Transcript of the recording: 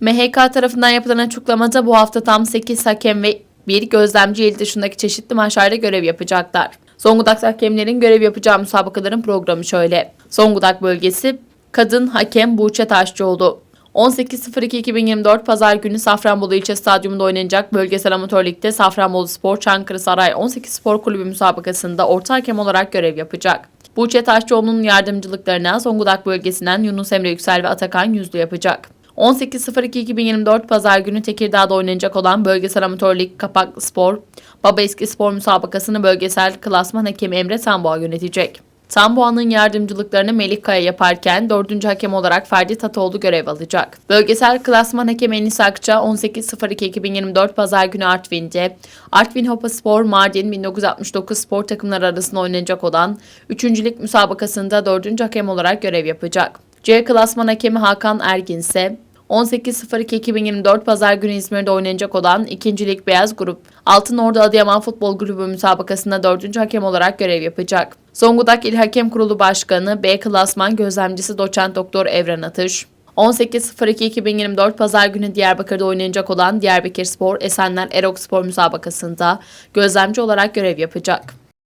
MHK tarafından yapılan açıklamada bu hafta tam 8 hakem ve bir gözlemci il dışındaki çeşitli maçlarda görev yapacaklar. Zonguldak hakemlerin görev yapacağı müsabakaların programı şöyle. Zonguldak bölgesi kadın hakem Buğçe Taşçıoğlu. 18.02.2024 Pazar günü Safranbolu İlçe Stadyumunda oynanacak Bölgesel Amatör Lig'de Safranbolu Spor Çankırı Saray 18 Spor Kulübü müsabakasında orta hakem olarak görev yapacak. Buğçe Taşçıoğlu'nun yardımcılıklarına Zonguldak bölgesinden Yunus Emre Yüksel ve Atakan Yüzlü yapacak. 18.02.2024 Pazar günü Tekirdağ'da oynanacak olan Bölgesel Amatör Lig Kapak Spor, Baba Eski Spor müsabakasını bölgesel klasman hakemi Emre Tanboğa yönetecek. Tanboğa'nın yardımcılıklarını Melih Kaya yaparken dördüncü hakem olarak Ferdi Tatoğlu görev alacak. Bölgesel klasman hakemi Enis Akça 18.02.2024 Pazar günü Artvin'de Artvin Hopa Spor Mardin 1969 spor takımları arasında oynanacak olan 3. lig müsabakasında dördüncü hakem olarak görev yapacak. C klasman hakemi Hakan Ergin ise 18.02.2024 Pazar günü İzmir'de oynanacak olan 2. Lig Beyaz Grup Altın Ordu Adıyaman Futbol Kulübü müsabakasında 4. hakem olarak görev yapacak. Zonguldak İl Hakem Kurulu Başkanı B Klasman Gözlemcisi Doçent Doktor Evren Atış 18.02.2024 Pazar günü Diyarbakır'da oynanacak olan Diyarbakır Spor Esenler Erok Spor müsabakasında gözlemci olarak görev yapacak.